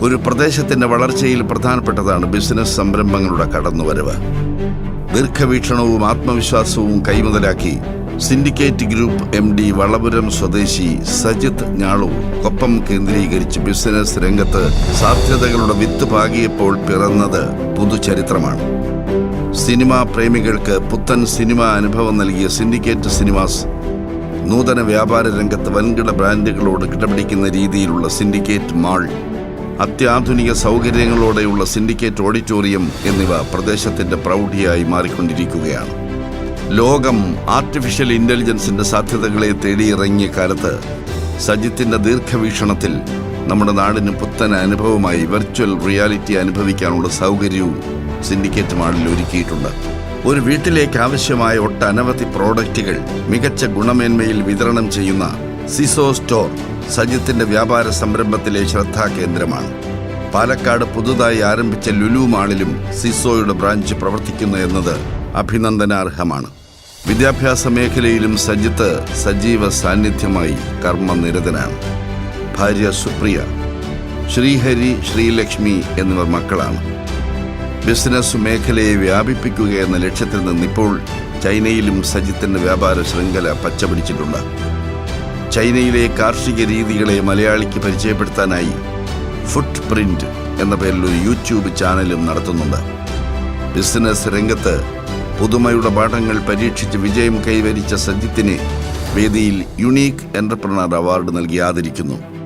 ഒരു പ്രദേശത്തിന്റെ വളർച്ചയിൽ പ്രധാനപ്പെട്ടതാണ് ബിസിനസ് സംരംഭങ്ങളുടെ കടന്നുവരവ്. ദീർഘവീക്ഷണവും ആത്മവിശ്വാസവും കൈമുതലാക്കി syndicate group M D Valapuram സ്വദേശി സജിത് ഞാളു കൊപ്പം കേന്ദ്രീകരിച്ച് ബിസിനസ് രംഗത്ത് സാധ്യതകളുടെ വിത്ത് പാകിയപ്പോൾ പിറന്നത് പുതുചരിത്രമാണ്. സിനിമാ പ്രേമികൾക്ക് പുത്തൻ സിനിമാ അനുഭവം നൽകിയ സിൻഡിക്കേറ്റ് സിനിമാസ് നൂതന വ്യാപാര രംഗത്ത് വൻകിട ബ്രാൻഡുകളോട് കിടപിടിക്കുന്ന രീതിയിലുള്ള സിൻഡിക്കേറ്റ് മാൾ അത്യാധുനിക സൗകര്യങ്ങളോടെയുള്ള സിൻഡിക്കേറ്റ് ഓഡിറ്റോറിയം എന്നിവ പ്രദേശത്തിന്റെ പ്രൗഢിയായി മാറിക്കൊണ്ടിരിക്കുകയാണ്. ലോകം ആർട്ടിഫിഷ്യൽ ഇന്റലിജൻസിന്റെ സാധ്യതകളെ തേടിയിറങ്ങിയ കാലത്ത് സജിത്തിന്റെ ദീർഘവീക്ഷണത്തിൽ നമ്മുടെ നാടിന് പുത്തൻ അനുഭവമായി വെർച്വൽ റിയാലിറ്റി അനുഭവിക്കാനുള്ള സൗകര്യവും സിൻഡിക്കേറ്റ് മാളിൽ ഒരുക്കിയിട്ടുണ്ട്. ഒരു വീട്ടിലേക്ക് ആവശ്യമായ ഒട്ടനവധി പ്രോഡക്റ്റുകൾ മികച്ച ഗുണമേന്മയിൽ വിതരണം ചെയ്യുന്ന സിസോ സ്റ്റോർ സജിത്തിന്റെ വ്യാപാര സംരംഭത്തിലെ ശ്രദ്ധാകേന്ദ്രമാണ്. പാലക്കാട് പുതുതായി ആരംഭിച്ച ലുലു മാളിലും സിസോയുടെ ബ്രാഞ്ച് പ്രവർത്തിക്കുന്നു എന്നത് അഭിനന്ദനാർഹമാണ്. വിദ്യാഭ്യാസ മേഖലയിലും സജിത്ത് സജീവ സാന്നിധ്യമായി കർമ്മനിരതനാണ്. ഭാര്യ സുപ്രിയ ശ്രീഹരി ശ്രീലക്ഷ്മി എന്നിവർ മക്കളാണ്. ബിസിനസ് മേഖലയെ വ്യാപിപ്പിക്കുക എന്ന ലക്ഷ്യത്തിൽ നിന്ന് ഇപ്പോൾ ചൈനയിലും സജിത്തിന്റെ വ്യാപാര ശൃംഖല പച്ചപിടിച്ചിട്ടുണ്ട്. ചൈനയിലെ കാർഷിക രീതികളെ മലയാളിക്ക് പരിചയപ്പെടുത്താനായി ഫുട് പ്രിന്റ് എന്ന പേരിൽ ഒരു യൂട്യൂബ് ചാനലും നടത്തുന്നുണ്ട്. ബിസിനസ് രംഗത്ത് പുതുമയുടെ പാഠങ്ങൾ പരീക്ഷിച്ച് വിജയം കൈവരിച്ച സജിത്തിനെ വേദിയിൽ യുണീക്ക് എന്റർപ്രണർ അവാർഡ് നൽകി ആദരിക്കുന്നു.